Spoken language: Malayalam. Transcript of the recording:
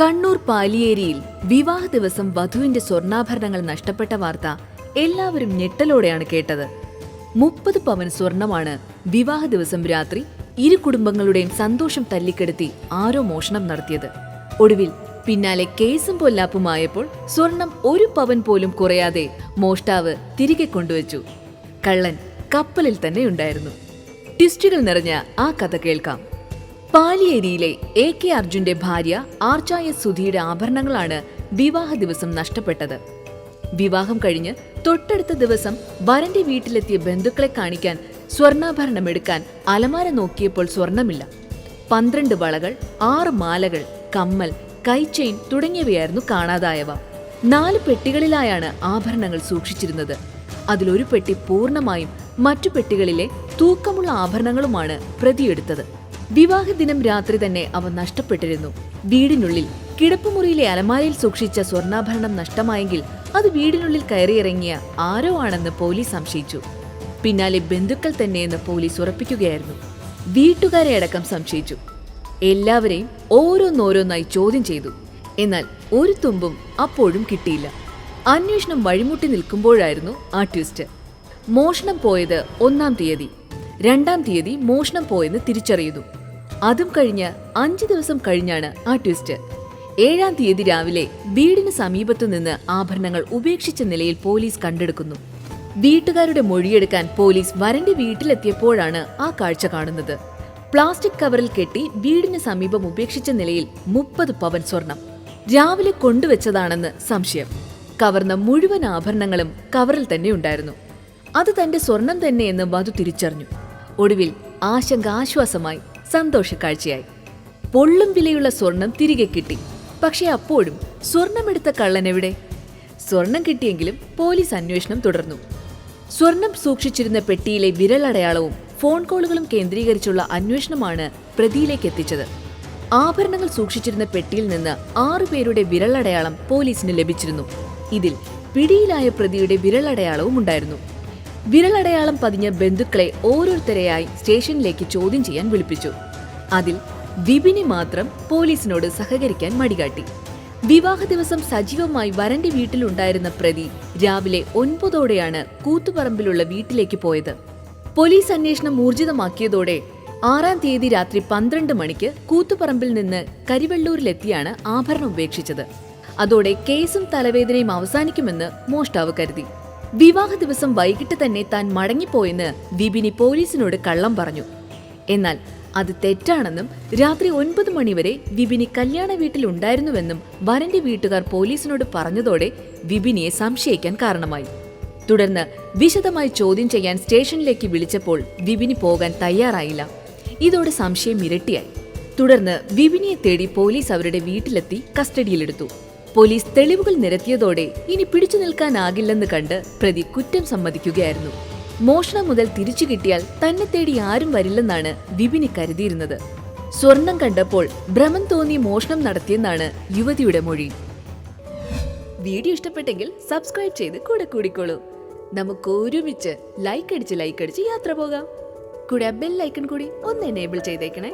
കണ്ണൂർ പാലിയേരിയിൽ വിവാഹ ദിവസം വധുവിന്റെ സ്വർണാഭരണങ്ങൾ നഷ്ടപ്പെട്ട വാർത്ത എല്ലാവരും ഞെട്ടലോടെയാണ് കേട്ടത്. മുപ്പത് പവൻ സ്വർണമാണ് വിവാഹ ദിവസം രാത്രി ഇരു കുടുംബങ്ങളുടെയും സന്തോഷം തല്ലിക്കെടുത്തി ആരോ മോഷണം നടത്തിയത്. ഒടുവിൽ പിന്നാലെ കേസും പൊല്ലാപ്പുമായപ്പോൾ സ്വർണം ഒരു പവൻ പോലും കുറയാതെ മോഷ്ടാവ് തിരികെ കൊണ്ടുവച്ചു. കള്ളൻ കപ്പലിൽ തന്നെ ഉണ്ടായിരുന്നു. ട്വിസ്റ്റുകൾ നിറഞ്ഞ ആ കഥ കേൾക്കാം. പാലിയേരിയിലെ എ കെ അർജുന്റെ ഭാര്യ ആർച്ചായ സുധിയുടെ ആഭരണങ്ങളാണ് വിവാഹ ദിവസം നഷ്ടപ്പെട്ടത്. വിവാഹം കഴിഞ്ഞ് തൊട്ടടുത്ത ദിവസം വരന്റെ വീട്ടിലെത്തിയ ബന്ധുക്കളെ കാണിക്കാൻ സ്വർണാഭരണം എടുക്കാൻ അലമാര നോക്കിയപ്പോൾ സ്വർണമില്ല. പന്ത്രണ്ട് വളകൾ ആറ് മാലകൾ കമ്മൽ കൈചെയിൻ തുടങ്ങിയവയായിരുന്നു കാണാതായവ. നാല് പെട്ടികളിലായാണ് ആഭരണങ്ങൾ സൂക്ഷിച്ചിരുന്നത്. അതിലൊരു പെട്ടി പൂർണമായും മറ്റു പെട്ടികളിലെ തൂക്കമുള്ള ആഭരണങ്ങളുമാണ് പ്രതിയെടുത്തത്. വിവാഹ ദിനം രാത്രി തന്നെ അവ നഷ്ടപ്പെട്ടിരുന്നു. വീടിനുള്ളിൽ കിടപ്പുമുറിയിലെ അലമാരയിൽ സൂക്ഷിച്ച സ്വർണാഭരണം നഷ്ടമായെങ്കിൽ അത് വീടിനുള്ളിൽ കയറിയിറങ്ങിയ ആരോ ആണെന്ന് പോലീസ് സംശയിച്ചു. പിന്നാലെ ബന്ധുക്കൾ തന്നെയെന്ന് പോലീസ് ഉറപ്പിക്കുകയായിരുന്നു. വീട്ടുകാരെ അടക്കം സംശയിച്ചു. എല്ലാവരെയും ഓരോന്നോരോന്നായി ചോദ്യം ചെയ്തു. എന്നാൽ ഒരു തുമ്പും അപ്പോഴും കിട്ടിയില്ല. അന്വേഷണം വഴിമുട്ടി നിൽക്കുമ്പോഴായിരുന്നു ആ ട്വിസ്റ്റ്. മോഷണം പോയത് ഒന്നാം തീയതി. രണ്ടാം തീയതി മോഷണം പോയെന്ന് തിരിച്ചറിയുന്നു. അതും കഴിഞ്ഞ് അഞ്ച് ദിവസം കഴിഞ്ഞാണ് ആ ട്വിസ്റ്റ്. ഏഴാം തീയതി രാവിലെ വീടിന് സമീപത്തു നിന്ന് ആഭരണങ്ങൾ ഉപേക്ഷിച്ച നിലയിൽ പോലീസ് കണ്ടെടുക്കുന്നു. വീട്ടുകാരുടെ മൊഴിയെടുക്കാൻ പോലീസ് വരന്റെ വീട്ടിലെത്തിയപ്പോഴാണ് ആ കാഴ്ച കാണുന്നത്. പ്ലാസ്റ്റിക് കവറിൽ കെട്ടി വീടിന് സമീപം ഉപേക്ഷിച്ച നിലയിൽ മുപ്പത് പവൻ സ്വർണം. രാവിലെ കൊണ്ടുവച്ചതാണെന്ന് സംശയം. കവർന്ന മുഴുവൻ ആഭരണങ്ങളും കവറിൽ തന്നെ ഉണ്ടായിരുന്നു. അത് തന്റെ സ്വർണം തന്നെയെന്ന് വധു തിരിച്ചറിഞ്ഞു. ഒടുവിൽ ആശങ്ക ആശ്വാസമായി സന്തോഷ കാഴ്ചയായി പൊള്ളും വിലയുള്ള സ്വർണം തിരികെ കിട്ടി. പക്ഷേ അപ്പോഴും സ്വർണമെടുത്ത കള്ളൻ എവിടെ സ്വർണം കിട്ടിയെങ്കിലും പോലീസ് അന്വേഷണം തുടർന്നു. സ്വർണം സൂക്ഷിച്ചിരുന്ന പെട്ടിയിലെ വിരലടയാളവും ഫോൺ കോളുകളും കേന്ദ്രീകരിച്ചുള്ള അന്വേഷണമാണ് പ്രതിയിലേക്ക് എത്തിച്ചത്. ആഭരണങ്ങൾ സൂക്ഷിച്ചിരുന്ന പെട്ടിയിൽ നിന്ന് ആറുപേരുടെ വിരലടയാളം പോലീസിന് ലഭിച്ചിരുന്നു. ഇതിൽ പിടിയിലായ പ്രതിയുടെ വിരലടയാളവും ഉണ്ടായിരുന്നു. വിരലടയാളം പതിഞ്ഞ ബന്ധുക്കളെ ഓരോരുത്തരെയായി സ്റ്റേഷനിലേക്ക് ചോദ്യം ചെയ്യാൻ വിളിപ്പിച്ചു. അതിൽ വിപിനി മാത്രം പോലീസിനോട് സഹകരിക്കാൻ മടികാട്ടി. വിവാഹ ദിവസം സജീവമായി വരന്റെ വീട്ടിലുണ്ടായിരുന്ന പ്രതി രാവിലെ ഒൻപതോടെയാണ് കൂത്തുപറമ്പിലുള്ള വീട്ടിലേക്ക് പോയത്. പോലീസ് അന്വേഷണം ഊർജിതമാക്കിയതോടെ ആറാം തീയതി രാത്രി പന്ത്രണ്ട് മണിക്ക് കൂത്തുപറമ്പിൽ നിന്ന് കരിവെള്ളൂരിലെത്തിയാണ് ആഭരണം ഉപേക്ഷിച്ചത്. അതോടെ കേസും തലവേദനയും അവസാനിക്കുമെന്ന് മോഷ്ടാവ് കരുതി. വിവാഹ ദിവസം വൈകിട്ട് തന്നെ താൻ മടങ്ങിപ്പോയെന്ന് വിപിനി പോലീസിനോട് കള്ളം പറഞ്ഞു. എന്നാൽ അത് തെറ്റാണെന്നും രാത്രി ഒൻപത് മണിവരെ വിപിനി കല്യാണ വീട്ടിൽ ഉണ്ടായിരുന്നുവെന്നും വരന്റെ വീട്ടുകാർ പോലീസിനോട് പറഞ്ഞതോടെ വിപിനിയെ സംശയിക്കാൻ കാരണമായി. തുടർന്ന് വിശദമായി ചോദ്യം ചെയ്യാൻ സ്റ്റേഷനിലേക്ക് വിളിച്ചപ്പോൾ വിപിനി പോകാൻ തയ്യാറായില്ല. ഇതോടെ സംശയം ഇരട്ടിയായി. തുടർന്ന് വിപിനിയെ തേടി പോലീസ് അവരുടെ വീട്ടിലെത്തി കസ്റ്റഡിയിലെടുത്തു. പോലീസ് തെളിവുകൾ നിരത്തിയതോടെ ഇനി പിടിച്ചു നിൽക്കാനാകില്ലെന്ന് കണ്ട് പ്രതി കുറ്റം സമ്മതിക്കുകയായിരുന്നു. മോഷണം മുതൽ തിരിച്ചു കിട്ടിയാൽ തന്നെ തേടി ആരും വരില്ലെന്നാണ് വിപിനി കരുതിയിരുന്നത്. സ്വർണം കണ്ടപ്പോൾ ഭ്രമം തോന്നി മോഷണം നടത്തിയെന്നാണ് യുവതിയുടെ മൊഴി. വീഡിയോ ഇഷ്ടപ്പെട്ടെങ്കിൽ സബ്സ്ക്രൈബ് ചെയ്ത് കൂടെ കൂടിക്കോളൂ. നമുക്ക് ഒരുമിച്ച് ലൈക്ക് അടിച്ച് ലൈക്ക് അടിച്ച് യാത്ര പോകാം. കൂടെ ബെൽ ഐക്കൺ കൂടി ഒന്ന് എനേബിൾ ചെയ്തേക്കണേ.